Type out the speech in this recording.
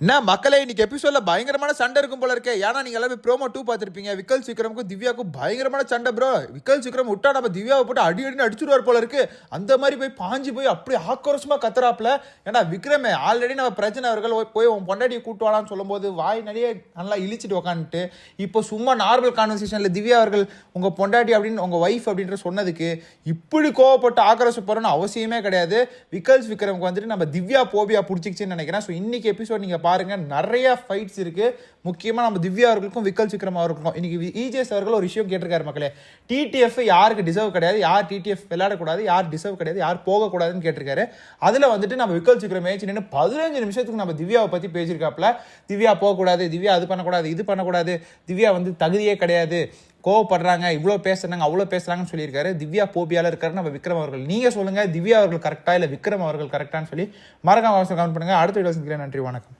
என்ன மக்களே இன்னைக்கு எபிசோட்ல பயங்கரமான சண்டை இருக்கும் போல இருக்கே. ஏன்னா நீங்க எல்லாமே ப்ரோமோ டூ பார்த்துருப்பீங்க. விக்கல் சீக்கிரமுக்கும் திவ்யாவுக்கும் பயங்கரமான சண்டை ப்ரோ விக்கல் சீக்கிரம் விட்டா நம்ம திவ்யாவை போட்டு அடி அடினு அடிச்சுடுவார் போல இருக்கு. அந்த மாதிரி போய் பாஞ்சு போய் அப்படி ஆக்ரோஷமா கத்துறாப்ல ஏன்னா விக்ரமே ஆல்ரெடி நம்ம பிரச்சனை அவர்கள் போய் உன் பொண்டாட்டியை கூட்டு வாடான்னு சொல்லும்போது வாய் நிறைய நல்லா இழிச்சிட்டு உக்காந்துட்டு இப்போ சும்மா நார்மல் கான்வர்சேஷன்ல திவ்யா அவர்கள் உங்க பொண்டாட்டி அப்படின்னு உங்க ஒய்ஃப் அப்படின்ற சொன்னதுக்கு இப்படி கோவப்பட்டு ஆக்ரோஷப்படுறோன்னு அவசியமே கிடையாது. விக்கல்ஸ் விக்ரமுக்கு வந்துட்டு நம்ம திவ்யா போபியா பிடிச்சிக்கிச்சுன்னு நினைக்கிறேன். ஸோ இன்னைக்கு எபிசோட் நீங்க பாருங்கள் நிறைய ஃபைட்ஸ் இருக்குது முக்கியமாக நம்ம திவ்யா அவர்களுக்கும் விக்கல் சிக்ரம் அவர்களுக்கும். இன்றைக்கி இஜேஸ் அவர்கள் ஒரு விஷயம் கேட்டிருக்காரு மக்களே. டிடிஎஃப் யாருக்கு டிசர்வ் கிடையாது யார் டிடிஎஃப் விளையாடக்கூடாது யார் டிசர்வ் கிடையாது யார் போகக்கூடாதுன்னு கேட்டிருக்காரு. அதில் வந்துட்டு நம்ம விக்கல் சிக்ரம் ஏச்சு நின்று பதினஞ்சு நிமிஷத்துக்கு நம்ம திவ்யாவை பற்றி பேசியிருக்காப்புல. திவ்யா போகக்கூடாது திவ்யா அது பண்ணக்கூடாது இது பண்ணக்கூடாது. திவ்யா வந்து தகுதியே கிடையாது. கோவப்படுறாங்க இவ்வளோ பேசுகிறாங்க அவ்வளோ பேசுகிறாங்கன்னு சொல்லியிருக்காரு. திவ்யா போபியால இருக்காரு நம்ம விக்ரம் அவர்கள். நீங்கள் சொல்லுங்க திவ்யா அவர்கள் கரெக்டாக இல்லை விக்ரம் அவர்கள் கரெக்டான்னு சொல்லி மறக்காம அவசரம் கமெண்ட் பண்ணுங்க. அடுத்த வீடியோ சந்திக்கிறேன். நன்றி வணக்கம்.